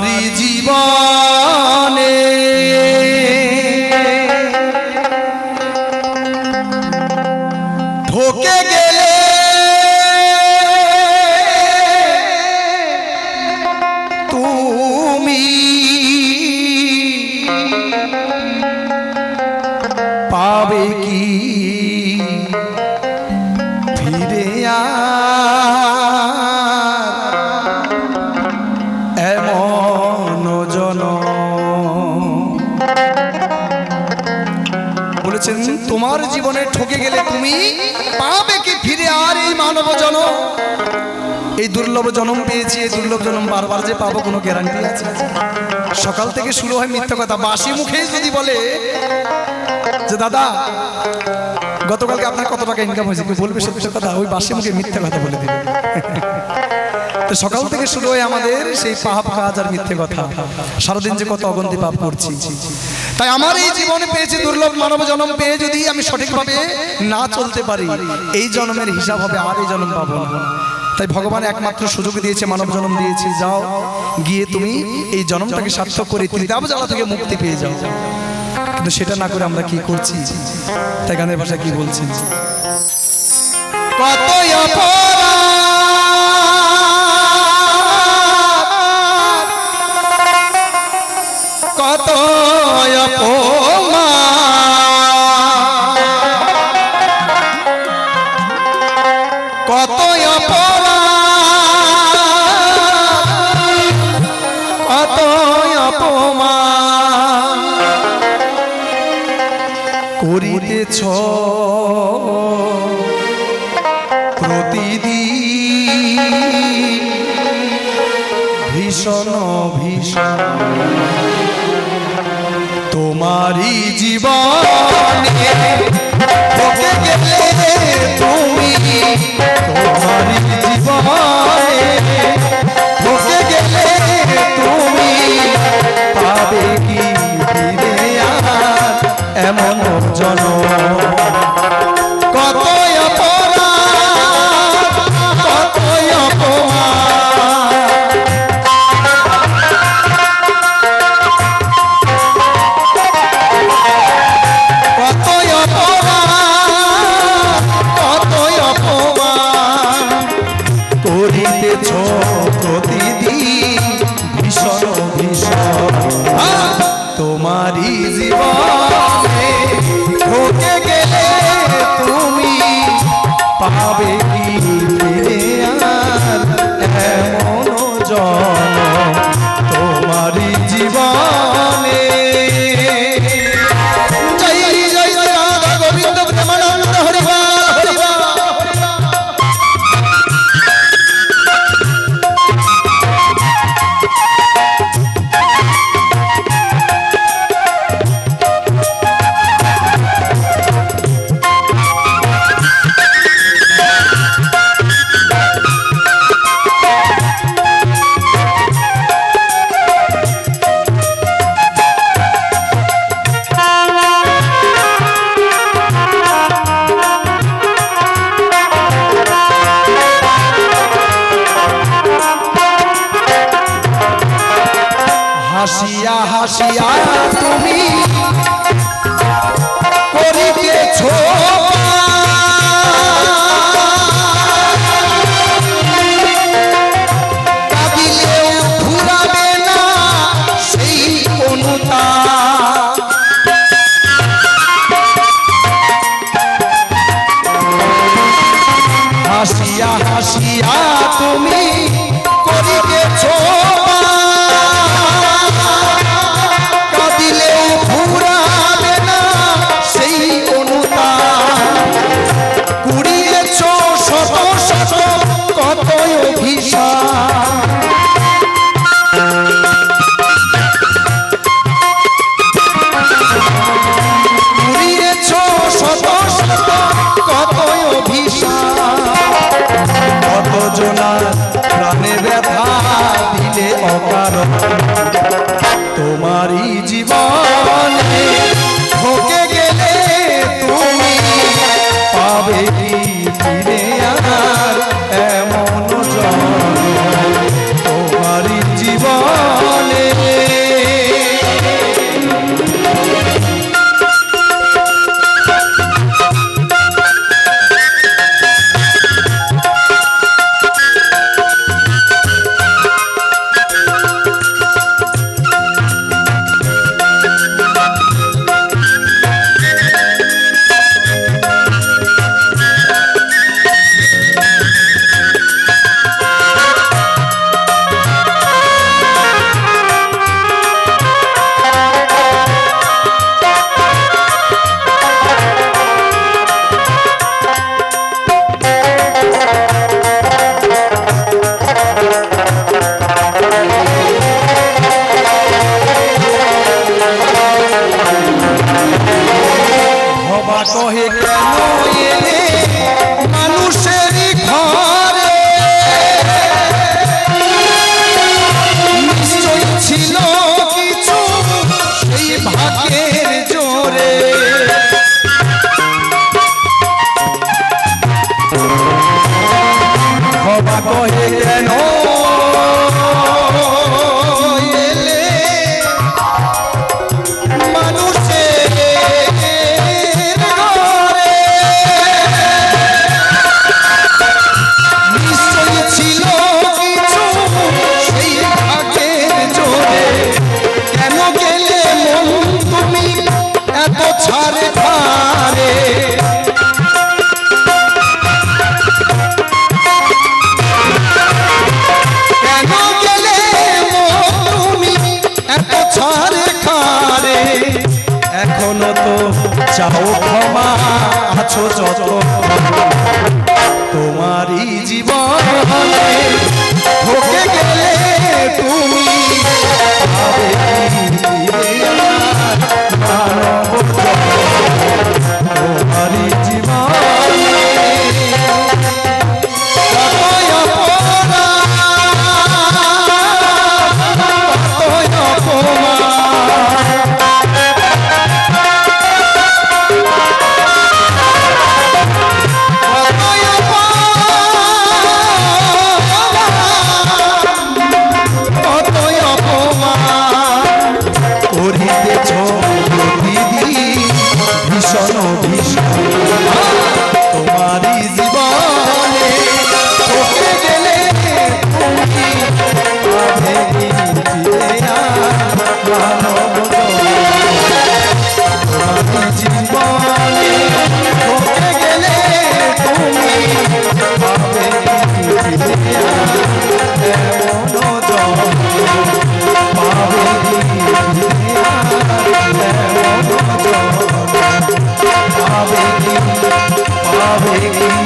তোমারই জীবনে এই দুর্লভ জন্ম পেয়েছি, এই দুর্লভ জন্ম বারবার যে পাবো, কোনো গ্যারান্টি আছে? সকাল থেকে শুরু হয় মিথ্যা কথা। বাসি মুখে যদি বলে যে, দাদা, গতকালকে আপনার কত টাকা ইনকাম হয়েছে? বলবে, সত্যি কথা ওই বাসি মুখে মিথ্যা কথা বলে দিবে। তো সকাল থেকে শুরু হয় আমাদের সেই পাপ কাজ আর মিথ্যে কথা। সারাদিন যে কত অগন্তি পাপ করছি। তাই আমার এই জীবনে পেয়েছি, দুর্লভ মানব জন্ম পেয়ে যদি আমি সঠিকভাবে না চলতে পারি, এই জন্মের হিসাব হবে, আর এই জন্ম পাবো না। তাই ভগবান একমাত্র সুযোগ দিয়েছে, মানব জন্ম দিয়েছে। যাও, গিয়ে তুমি এই জন্মটাকে সার্থক করে ত্রিতাব জ্বালা থেকে মুক্তি পেয়ে যাও। কিন্তু সেটা না করে আমরা কি করছি? তাই গানের ভাষা কি বলছি? কত কত করিতেছ প্রতিদিন ভীষণ ভীষণ। তোমারই জীবনে তুমি তোমারই জীবনে তোমারই জীবনে হাসিয়া তুমি করিতেছ হাসিয়া হাসিয়া তুমি এখনও তো চাও ক্ষমা আছো যত তোমারই জীবন। ঠকে গেলে তুমি coming.